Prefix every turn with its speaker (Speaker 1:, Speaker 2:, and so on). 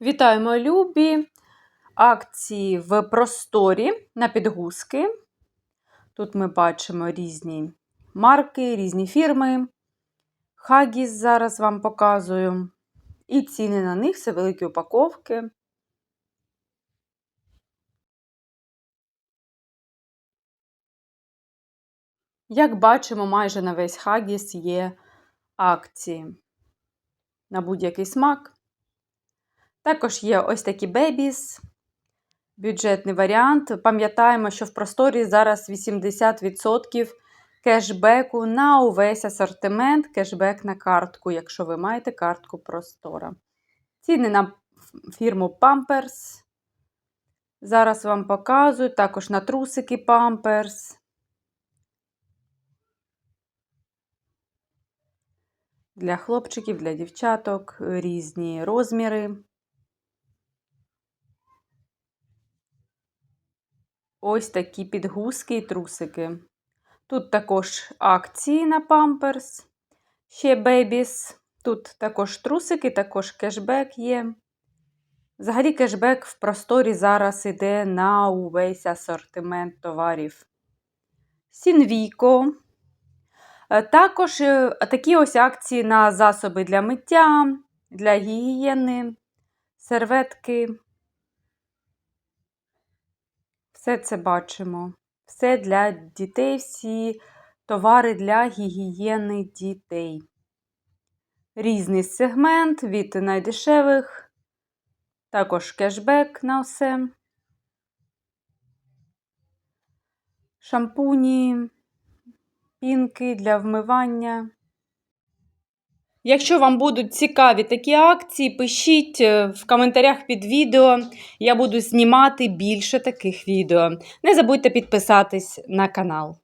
Speaker 1: Вітаємо, любі! Акції в просторі на підгузки. Тут ми бачимо різні марки, різні фірми. Хагіс зараз вам показую. І ціни на них це великі упаковки. Як бачимо, майже на весь Хагіс є акції на будь-який смак. Також є ось такі бебіс, бюджетний варіант. Пам'ятаємо, що в просторі зараз 80% кешбеку на увесь асортимент, кешбек на картку, якщо ви маєте картку простора. Ціни на фірму Pampers. Зараз вам показую, також на трусики Pampers. Для хлопчиків, для дівчаток різні розміри. Ось такі підгузки і трусики. Тут також акції на памперс, ще бейбіс. Тут також трусики, також кешбек є. Взагалі, кешбек в просторі зараз йде на увесь асортимент товарів. Сінвіко. Е, також е, такі ось акції на засоби для миття, для гігієни, серветки. Все це бачимо. Все для дітей, всі товари для гігієни дітей. Різний сегмент від найдешевих, також кешбек на все. Шампуні, пінки для вмивання. Якщо вам будуть цікаві такі акції, пишіть е, в коментарях під відео. Я буду знімати більше таких відео. Не забудьте підписатись на канал.